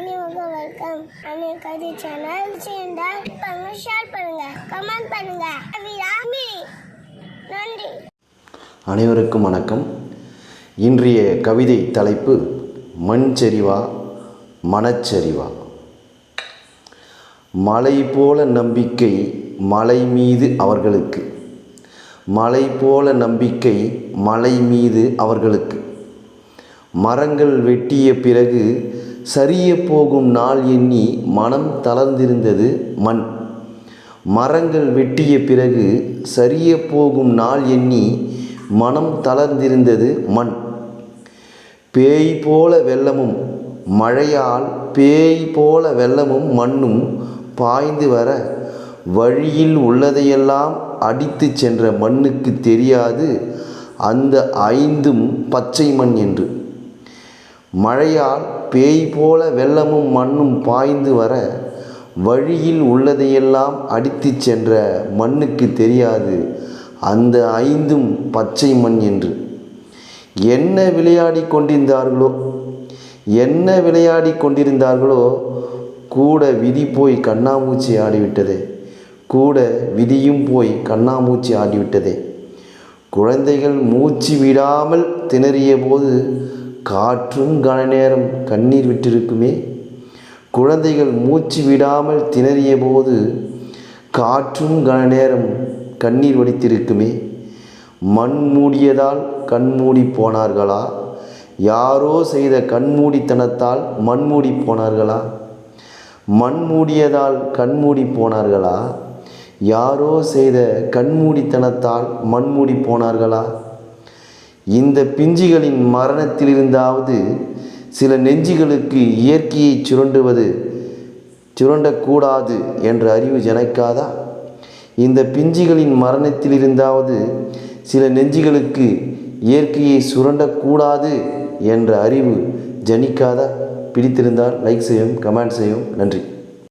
அனைவருக்கும் வெல்கம் அனைவரு கதை சேனல். சேர்ந்தா பண்ணுங்க ஷேர் பண்ணுங்க கமெண்ட் பண்ணுங்க. அபிராமி நன்றி. அனைவருக்கும் வணக்கம். இன்றைய கவிதை தலைப்பு மண் செறிவா மனச்சரிவா. மலை போல நம்பிக்கை மலை மீது அவர்களுக்கு. மலை போல நம்பிக்கை மலை மீது அவர்களுக்கு. மரங்கள் வெட்டிய பிறகு சரிய போகும் நாள் எண்ணி மனம் தளர்ந்திருந்தது மண். மரங்கள் வெட்டிய பிறகு சரிய போகும் நாள் எண்ணி மனம் தளர்ந்திருந்தது மண். பேய் போல வெள்ளமும் மழையால் பேய் போல வெள்ளமும் மண்ணும் பாய்ந்து வர வழியில் உள்ளதையெல்லாம் அடித்து சென்ற மண்ணுக்கு தெரியாது அந்த ஐந்தும் பச்சை மண் என்று. மழையால் பேய் போல வெள்ளமும் மண்ணும் பாய்ந்து வர வழியில் உள்ளதையெல்லாம் அடித்துச் சென்ற மண்ணுக்கு தெரியாது. அந்த ஐந்தும் பச்சை மண் என்று. என்ன விளையாடி கொண்டிருந்தார்களோ? என்ன விளையாடி கொண்டிருந்தார்களோ? கூட விதி போய் கண்ணாமூச்சி ஆடிவிட்டதே. கூட விதியும் போய் கண்ணாமூச்சி ஆடிவிட்டதே. குழந்தைகள் மூச்சு விடாமல் திணறிய போது காற்றும் கன நேரம் கண்ணீர் விட்டிருக்குமே. குழந்தைகள் மூச்சு விடாமல் திணறிய போது காற்றும் கன நேரம் கண்ணீர் வடித்திருக்குமே. மண் மூடியதால் கண்மூடி போனார்களா? யாரோ செய்த கண்மூடித்தனத்தால் மண்மூடி போனார்களா? மண் மூடியதால் கண்மூடி போனார்களா? யாரோ செய்த கண்மூடித்தனத்தால் மண்மூடி போனார்களா? இந்த பிஞ்சுகளின் மரணத்திலிருந்தாவது சில நெஞ்சுகளுக்கு இயற்கையை சுரண்டுவது சுரண்டக்கூடாது என்ற அறிவு ஜனக்காதா? இந்த பிஞ்சுகளின் மரணத்திலிருந்தாவது சில நெஞ்சுகளுக்கு இயற்கையை சுரண்டக்கூடாது என்ற அறிவு ஜனிக்காதா? பிடித்திருந்தால் லைக் செய்யும் கமெண்ட் செய்யும் நன்றி.